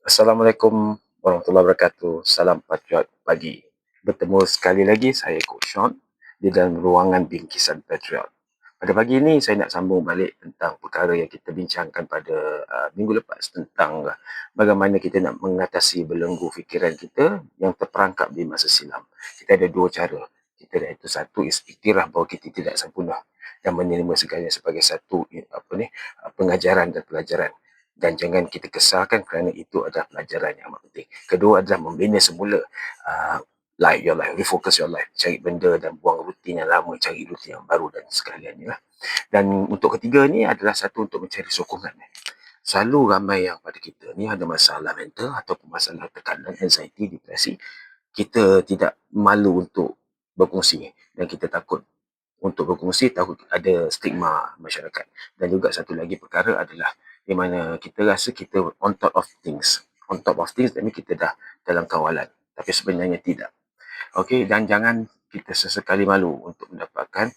Assalamualaikum warahmatullahi wabarakatuh. Salam Patriot Pagi. Bertemu sekali lagi saya Coach Sean di dalam ruangan bingkisan Patriot. Pada pagi ini saya nak sambung balik tentang perkara yang kita bincangkan pada uh, minggu lepas tentang uh, bagaimana kita nak mengatasi belenggu fikiran kita yang terperangkap di masa silam. Kita ada dua cara. Kita iaitu satu is iktiraf bahawa kita tidak sempurna dan menerima segalanya sebagai satu apa ni uh, pengajaran dan pelajaran dan jangan kita kesalkan kerana itu adalah pelajaran yang amat penting. Kedua adalah membina semula uh, life your life, refocus your life, cari benda dan buang rutin yang lama, cari rutin yang baru dan sekaliannya lah. Dan untuk ketiga ni adalah satu untuk mencari sokongan. Selalu ramai yang pada kita ni ada masalah mental ataupun masalah tekanan, anxiety, depresi. Kita tidak malu untuk berkongsi dan kita takut untuk berkongsi takut ada stigma masyarakat. Dan juga satu lagi perkara adalah di mana kita rasa kita on top of things. On top of things, tapi kita dah dalam kawalan. Tapi sebenarnya tidak. Okey, dan jangan kita sesekali malu untuk mendapatkan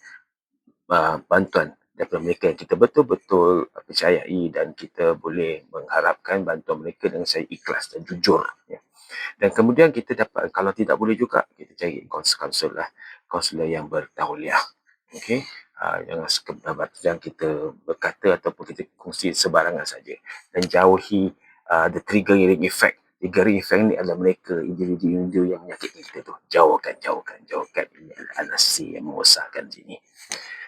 uh, bantuan daripada mereka yang kita betul-betul percayai dan kita boleh mengharapkan bantuan mereka dengan saya ikhlas dan jujur. Ya. Dan kemudian kita dapat, kalau tidak boleh juga, kita cari konsul lah, konselor yang bertauliah. Okey, uh, jangan sekedar yang kita berkata ataupun kita kongsi sebarangan saja. Dan jauhi uh, the triggering effect. Triggering effect ni adalah mereka individu-individu yang menyakiti kita tu. Jauhkan jauhkan jauhkan. Ini adalah anasi yang mengusahakan sini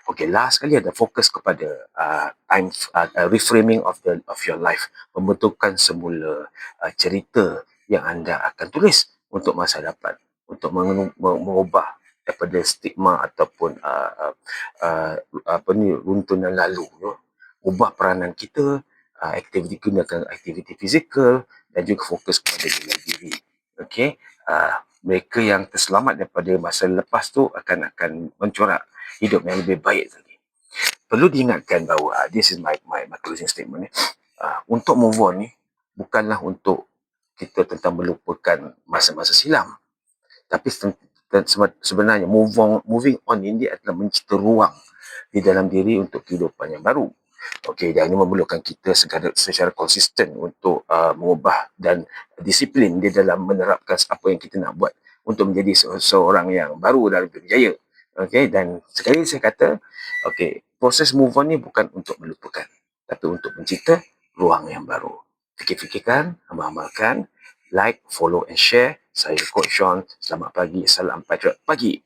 Okay, last sekali ada fokus kepada uh, time uh, reframing of the of your life, membentukkan semula uh, cerita yang anda akan tulis untuk masa depan, untuk mengubah daripada stigma ataupun uh, uh, apa ni runtunan lalu know. ubah peranan kita uh, aktiviti gunakan aktiviti fizikal dan juga fokus kepada diri diri. Okey? Uh, mereka yang terselamat daripada masa lepas tu akan akan mencorak hidup yang lebih baik lagi. Perlu diingatkan bahawa uh, this is my my, my closing statement ni. Uh, untuk move on ni bukanlah untuk kita tentang melupakan masa-masa silam. Tapi dan sebenarnya move on, moving on ini adalah mencipta ruang di dalam diri untuk kehidupan yang baru. Okey, dan ini memerlukan kita secara, secara konsisten untuk uh, mengubah dan disiplin di dalam menerapkan apa yang kita nak buat untuk menjadi se- seorang yang baru dalam berjaya. Okey, dan sekali saya kata, okey, proses move on ni bukan untuk melupakan, tapi untuk mencipta ruang yang baru. Fikir-fikirkan, amal-amalkan, like, follow and share. Saya Coach Sean. Selamat pagi. Salam Patriot Pagi.